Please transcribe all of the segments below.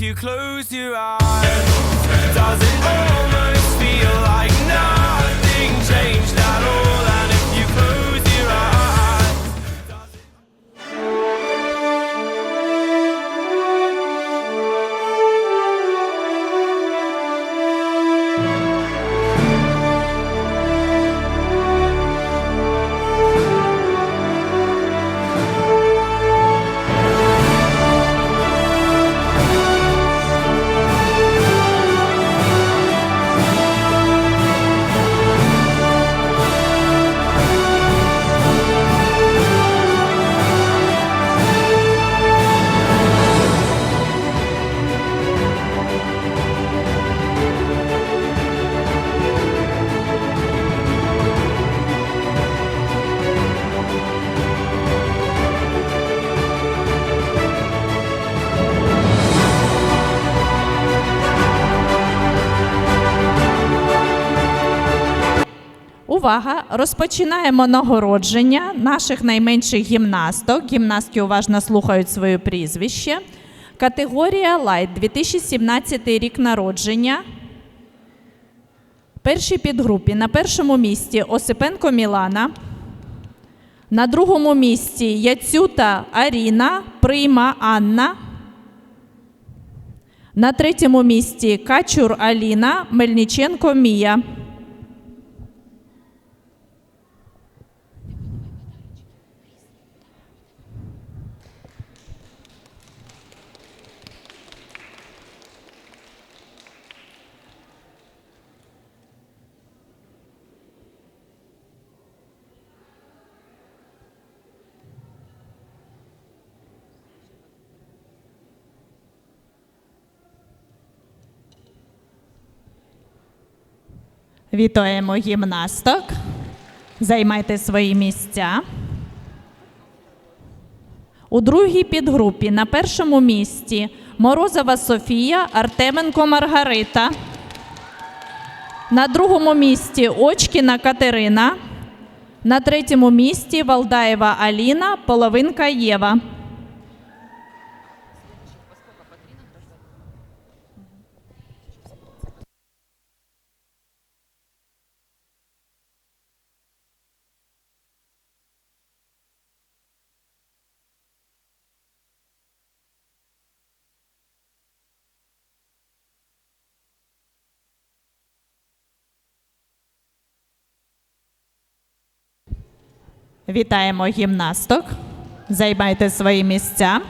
if you close your eyes? Does it almost feel like nothing changed at all? Увага! Розпочинаємо нагородження наших найменших гімнасток. Гімнастки уважно слухають своє прізвище. Категорія Лайт 2017 рік народження. Перші підгрупі на першому місці Осипенко Мілана. На другому місці Яцюта Аріна, Прийма Анна. На третьому місці Качур Аліна, Мельниченко Мія. Вітаємо гімнасток. Займайте свої місця. У другій підгрупі на першому місці Морозова Софія, Артеменко Маргарита. На другому місці Очкіна Катерина. На третьому місці Валдаєва Аліна, половинка Єва. Вітаємо гімнасток. Займайте свої місця.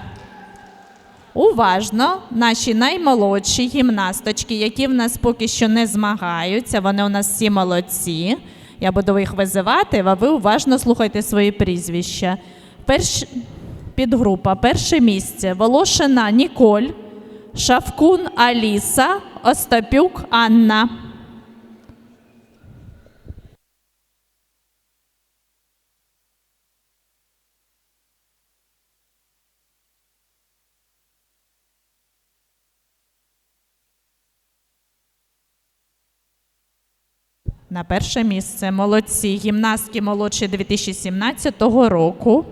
Уважно, наші наймолодші гімнасточки, які в нас поки що не змагаються, вони у нас всі молодці. Я буду їх визивати, а ви уважно слухайте свої прізвища. Перш... Підгрупа, перше місце Волошина Ніколь, Шавкун Аліса, Остапюк Анна. На перше місце молодці гімнастки молодші 2017 року.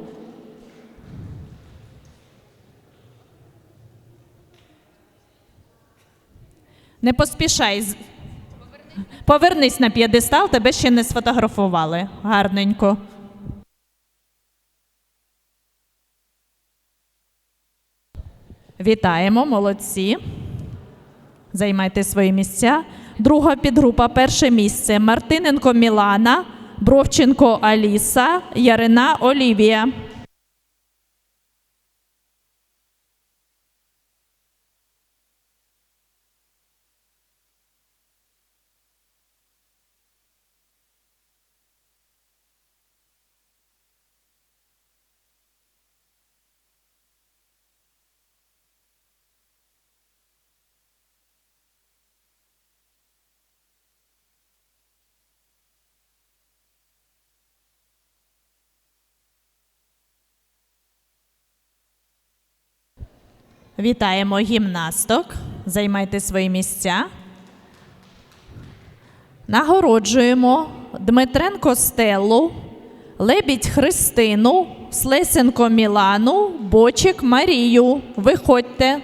Не поспішай. Повернись на п'єдестал, тебе ще не сфотографували. Гарненько. Вітаємо, молодці. Займайте свої місця. Друга підгрупа, перше місце Мартиненко Мілана, Бровченко Аліса, Ярина Олівія. Вітаємо гімнасток. Займайте свої місця. Нагороджуємо Дмитренко Стеллу, Лебідь Христину, Слесенко Мілану, Бочик Марію. Виходьте.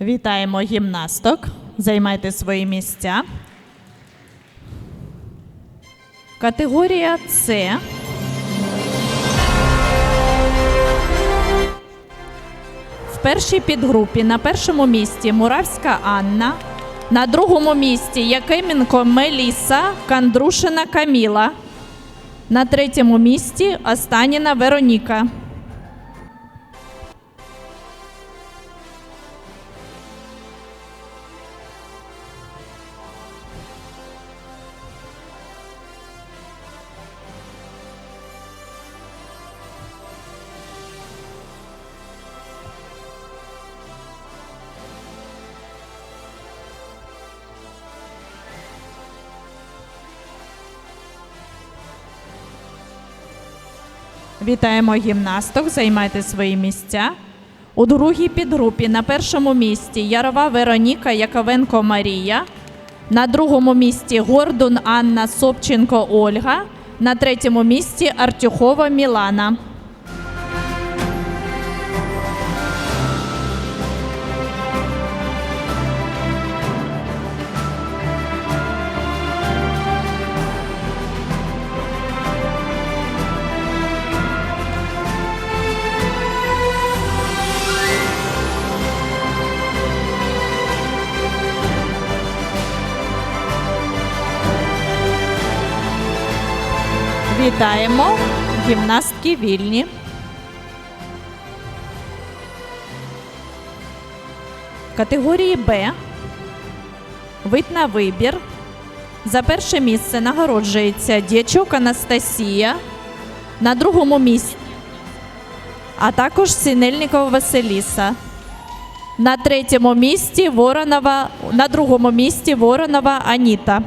Вітаємо гімнасток. Займайте свої місця. Категорія С. В першій підгрупі на першому місці Муравська Анна, на другому місці Якименко Меліса, Кандрушина Каміла, на третьому місці Останіна Вероніка. Вітаємо гімнасток, займайте свої місця. У другій підгрупі на першому місці Ярова Вероніка Яковенко Марія, на другому місці Гордун Анна Собченко Ольга, на третьому місці Артюхова Мілана. Вітаємо гімнастки вільні. Категорії Б. Вид на вибір. За перше місце нагороджується Дячук Анастасія. На другому місці, а також Синельникова Василіса. На третьому місці Воронова, на другому місці Воронова Аніта.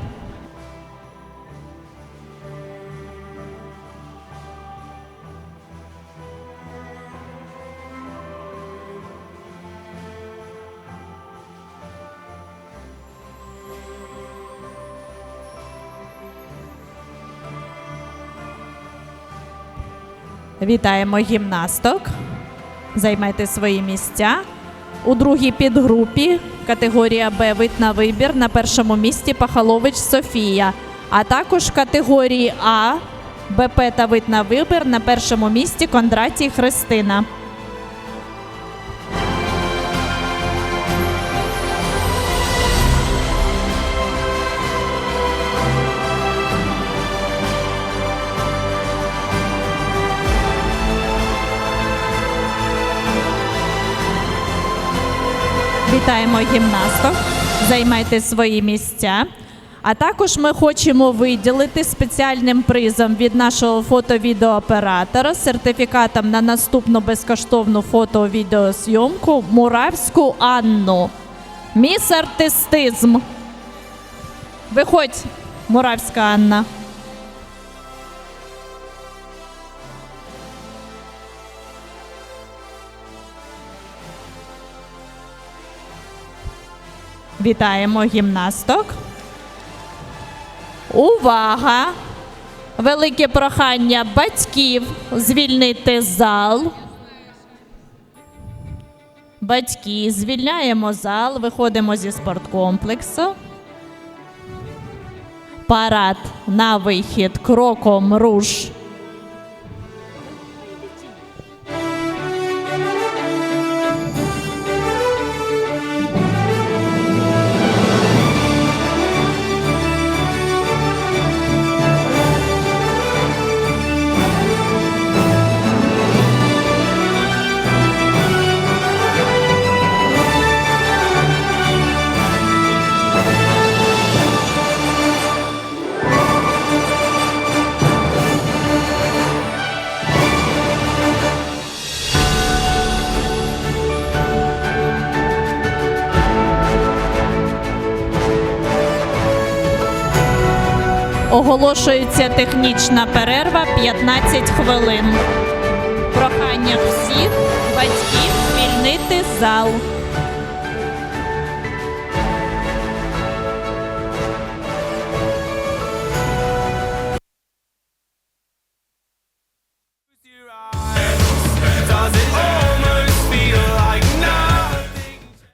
Вітаємо гімнасток. Займайте свої місця. У другій підгрупі категорія Б вид на вибір на першому місці Пахалович Софія, а також категорії А БП та вид на вибір на першому місці Кондратій Христина. Вітаємо гімнасток. Займайте свої місця. А також ми хочемо виділити спеціальним призом від нашого фото-відеооператора сертифікатом на наступну безкоштовну фото-відеозйомку Муравську Анну. Міс артистизм. Виходь, Муравська Анна. Вітаємо гімнасток. Увага! Велике прохання батьків звільнити зал. Батьки, звільняємо зал, виходимо зі спорткомплексу. Парад на вихід кроком руш. Оголошується технічна перерва 15 хвилин. Прохання всіх батьків звільнити зал.